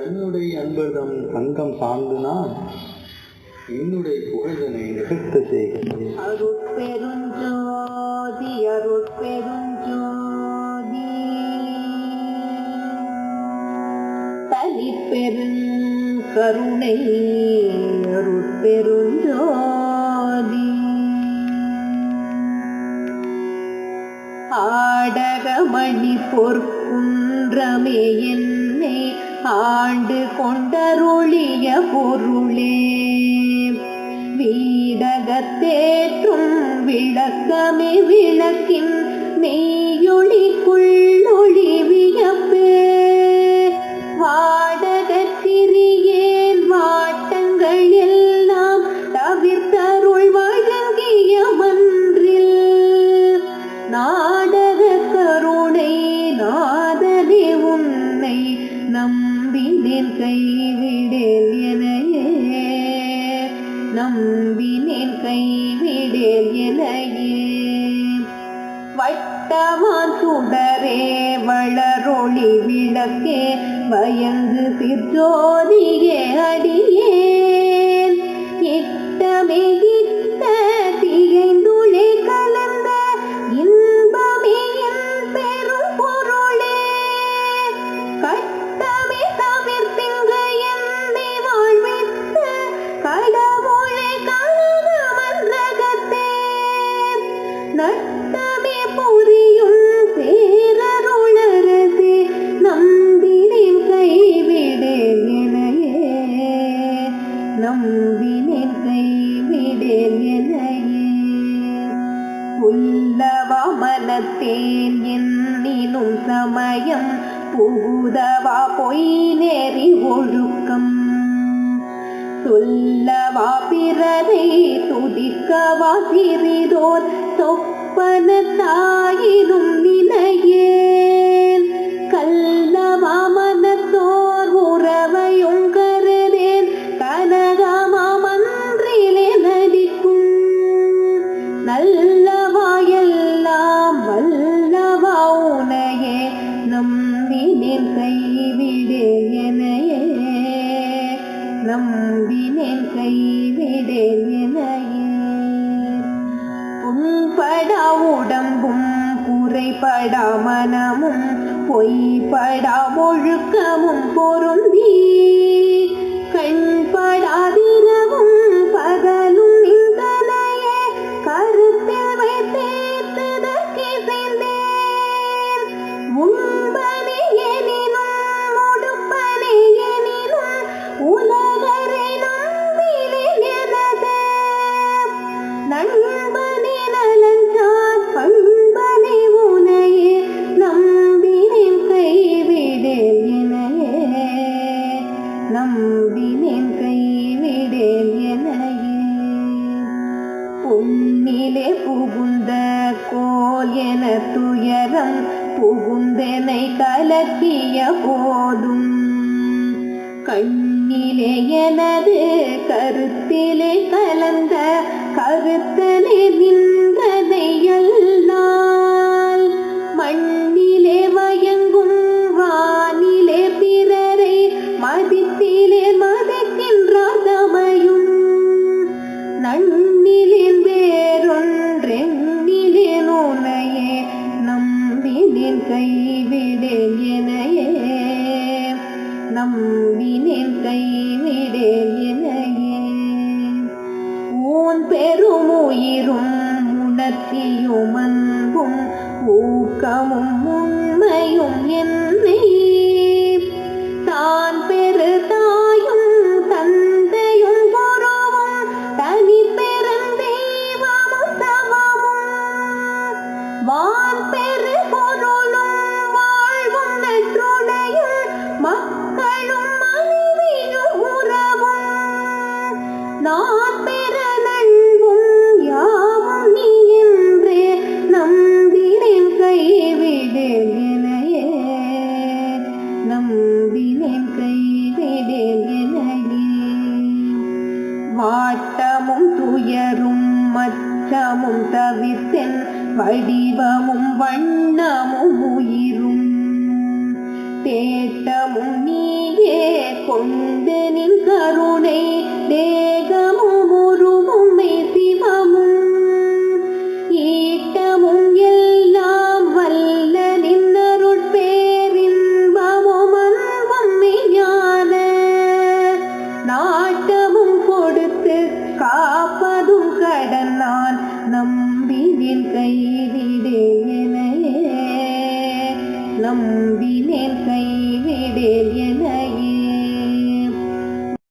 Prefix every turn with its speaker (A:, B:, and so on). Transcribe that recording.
A: தன்னுடைய அன்பர்தம் தங்கம் சார்ந்துனா என்னுடைய புகழ்தனை நிகழ்த்த செய்கிறேன்
B: அருட்பெருஞ்சோதி அருட்பெருஞ்சோதி. தனிப்பெருங்கருணை அருட்பெருஞ்சோதி. ஆடகமணி பொற்குன்றமே என்னை ஆண்டு கொண்டருளிய பொருளே வீடகத்தேற்றும் விளக்கமே விளக்கின் மெய்யொளிக்குள்ளொளி நம்பினேன் கைவிடேல் எனையே வட்டமான் சுடரே வளரொளி விளக்கே பயந்து சிற்றோதியே அடியேன். இட்டமே மனத்தேன் என்னினும் சமயம் புகுதவா பொய் நெறி ஒழுக்கம். சொல்லவா பிறரை துதிக்கவா சிறிதோர் சொப்பன தாயினும் நினையே குறைபடா மனமும் பொய்படா ஒழுக்கமும் பொருந்தி கண்படாதிரவும் பகலும் நின்றனையே கருத்தில் வைத்தேத்ததற்கு செய்தேன் உண்பனே எனினும் உடுப்பனே எனினும் உலகரை நம்பினது எனது. நண்பனே நலஞ்சான் கலக்கிய போதும் கண்ணிலே எனது கருத்திலே கலந்த கருத்தனை நின்றனை நம்பினேன் கைவிடேன் எனையே ஊன் பெரும் உயிரும் உணர்ச்சியும் அன்பும் ஊக்கமும் உண்மையும் என் மச்சமும் தவிர்த்தென் வடிவமும் வண்ணமும் உயிரும். தேட்டமும் நீயே கொண்டனின் நம்பினேன் கை